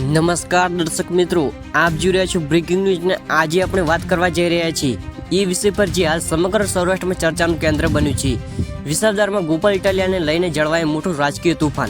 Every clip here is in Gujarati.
નમસ્કાર દર્શક મિત્રો, આપ જોઈ રહ્યા છો બ્રેકિંગ ન્યૂઝ ને આજે આપણે વાત કરવા જઈ રહ્યા છીએ. એ વિષય પર જે હાલ સમગ્ર સૌરાષ્ટ્રમાં ચર્ચાનું કેન્દ્ર બન્યું છે. વિસાવદારમાં ગોપાલ ઇટાલિયાને લઈને જળવાય મોટું રાજકીય તોફાન.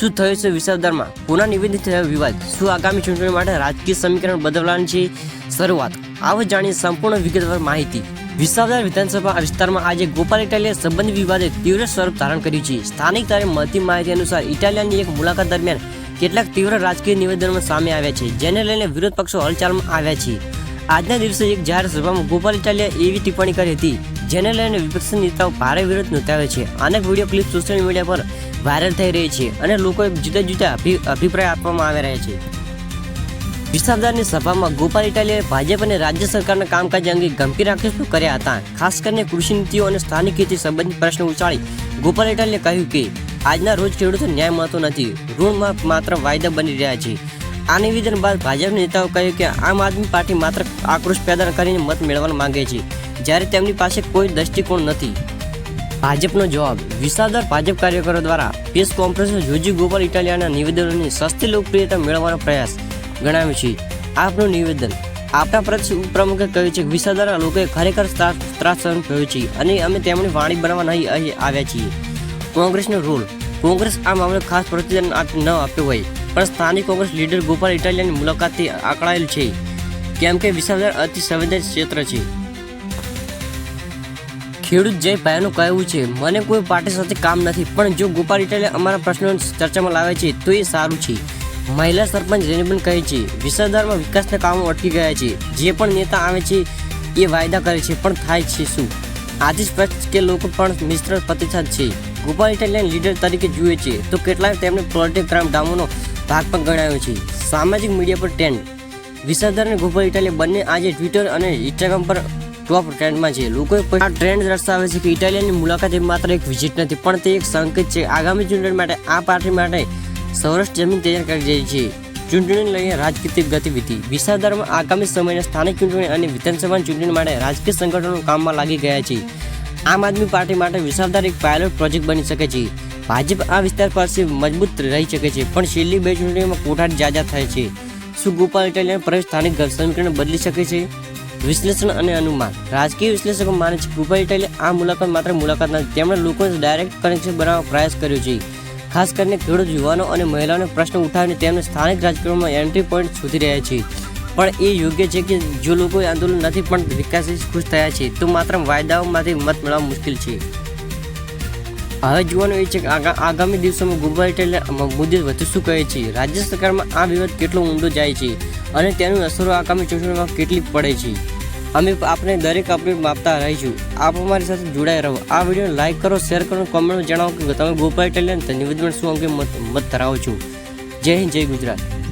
શું થયું છે વિસાવદારમાં? પુનઃ નિવેદિત થયો વિવાદ. શું આગામી ચૂંટણી માટે રાજકીય સમીકરણ બદલવાની છે? શરૂઆત. આવો જાણીએ સંપૂર્ણ વિગતવાર માહિતી. વિસાવદર વિધાનસભા વિસ્તારમાં આજે ગોપાલ ઇટાલિયા સંબંધ વિવાદે તીવ્ર સ્વરૂપ ધારણ કર્યું છે. સ્થાનિક તારે મળતી માહિતી અનુસાર ઇટાલિયાની એક મુલાકાત દરમિયાન કેટલાક તીવ્ર રાજકીય નિવેદનો સામે આવ્યા છે, જેને લઈને વિરોધ પક્ષો હલચાલમાં આવ્યા છે. આજના દિવસે એક જાહેર સભામાં ગોપાલ ઇટાલિયા એવી ટિપ્પણી કરી હતી, જેને લઈને વિપક્ષી નેતાઓ ભારે વિરોધ નોંધાવ્યો છે. અનેક વીડિયો ક્લિપ સોશિયલ મીડિયા પર વાયરલ થઈ રહી છે અને લોકોએ જુદા જુદા અભિ- અભિપ્રાય આપવામાં આવી રહ્યા છે. વિસાવદારની સભામાં ગોપાલ ઇટાલિયાએ ભાજપ અને રાજ્ય સરકારના કામકાજ અંગે ગંભીર આક્ષેપો કર્યા હતા. ખાસ કરીને કૃષિ નીતિઓ અને સ્થાનિક ખેતી સંબંધિત પ્રશ્નો ઉછાળી ગોપાલ ઇટાલિયાએ કહ્યું કે આજના રોજ ખેડૂતો ન્યાય મળતો નથી. ઋણમાં માત્ર વાયદા બની રહ્યા છે. આ નિવેદન બાદ ભાજપના નેતાઓ કહ્યું કે આમ આદમી પાર્ટી માત્ર આક્રોશ પેદા કરીને મત મેળવવા માંગે છે. જ્યારે તેમની પાસે કોઈ દૃષ્ટિકોણ નથી. ભાજપનો જવાબ વિસાદર ભાજપ કાર્યકરો દ્વારા પ્રેસ કોન્ફરન્સ જોજી ગોપાલ ઇટાલિયાના નિવેદનોની સસ્તી લોકપ્રિયતા મેળવવાનો પ્રયાસ ગણાવ્યું છે. આપનું નિવેદન, આપણા પ્રદેશ ઉપપ્રમુખે કહ્યું છે કે વિસાદારા લોકોએ ખરેખર ત્રાસ સહન કર્યો છે અને અમે તેમની વાણી બનાવવા નહીં અહીં આવ્યા છીએ. કોંગ્રેસનો રોલ કોંગ્રેસ આ મામલે ખાસ પ્રતિદાન ન આપ્યું હોય, પણ સ્થાનિક કોંગ્રેસ લીડર ગોપાલ ઇટાલિયાની મુલાકાતથી આકળાયેલ છે, કેમ કે વિસાવદર અતિ સંવેદનશીલ ક્ષેત્ર છે. ખેડૂત જય ભાઈનું કહેવું છે, મને કોઈ પાર્ટી સાથે કામ નથી, પણ જો ગોપાલ ઇટાલિયા અમારા પ્રશ્નો ચર્ચામાં લાવે છે, તો એ સારું છે. મહિલા સરપંચ રેણીબેન કહે છે, વિસાવદરમાં વિકાસના કામો અટકી ગયા છે, જે પણ નેતા આવે છે, એ વાયદા કરે છે, પણ થાય છે શું? આથી સ્પષ્ટ કે લોકો પણ મિશ્ર પ્રતિસાદ છે. ગોપાલ ઇટાલિયન લીડર તરીકે જુએ છે. તો કેટલાક તેમને પોલિટિક ક્રાઇમ ડામોનો ભાગ પણ ગણાયો છે. સામાજિક મીડિયા પર ટ્રેન્ડ વિસાવદર અને ગોપાલ ઇટાલિયન બંને આજે ટ્વિટર અને ઇન્સ્ટાગ્રામ પર ટોપ ટ્રેન્ડમાં છે. લોકોએ આ ટ્રેન્ડ દર્શાવે છે કે ઇટાલિયનની મુલાકાત એ માત્ર એક વિઝિટ નથી, પણ તે એક સંકેત છે. આગામી ચૂંટણી માટે આ પાર્ટી માટે સૌરાષ્ટ્ર જમીન તૈયાર કરી રહી છે. ચૂંટણીને લઈને રાજકીય ગતિવિધિ. વિસાવદરમાં આગામી સમયના સ્થાનિક ચૂંટણી અને વિધાનસભાની ચૂંટણી માટે રાજકીય સંગઠનો કામમાં લાગી ગયા છે. આમ આદમી પાર્ટી માટે વિસાવદર એક પાયલોટ પ્રોજેક્ટ બની શકે છે. ભાજપ આ વિસ્તાર પાસે મજબૂત રહી શકે છે, પણ છેલ્લી બે ચૂંટણીઓમાં કોઠારી જાજા થાય છે. શું ગોપાલ ઇટાલિયન પ્રવેશ સ્થાનિક સમીકરણ બદલી શકે છે? વિશ્લેષણ અને અનુમાન. રાજકીય વિશ્લેષકો માને છે ગોપાલ ઇટાલિયન આ મુલાકાત માત્ર મુલાકાત નથી, તેમણે લોકોને ડાયરેક્ટ કનેક્શન બનાવવાનો પ્રયાસ કર્યો છે. ખાસ કરીને ખેડૂત યુવાનો અને મહિલાઓને પ્રશ્ન ઉઠાવીને તેમને સ્થાનિક રાજકારણમાં એન્ટ્રી પોઈન્ટ શોધી રહ્યા છે. પણ એ યોગ્ય છે કે જો લોકો આંદોલન નથી, પણ વિકાસથી ખુશ થયા છે, તો માત્ર વાયદાઓમાંથી મત મેળવવા મુશ્કેલ છે. હવે જોવાનું એ છે કે આગામી દિવસોમાં ગોપાલ ઇટાલિયા મુદ્દે વધુ શું કહે છે? રાજ્ય સરકારમાં આ વિવાદ કેટલો ઊંડો જાય છે અને તેનું અસરો આગામી ચૂંટણીમાં કેટલી પડે છે? અમે આપણે દરેક અપડેટ આપતા રહીશું. આપ અમારી સાથે જોડાઈ રહો. આ વીડિયો લાઇક કરો શેર કરો કોમેન્ટમાં જણાવો કે તમે ગોપાલ ઇટાલિયન નિવેદન શું અંગે મત ધરાવો છો. જય હિન્દ, જય ગુજરાત.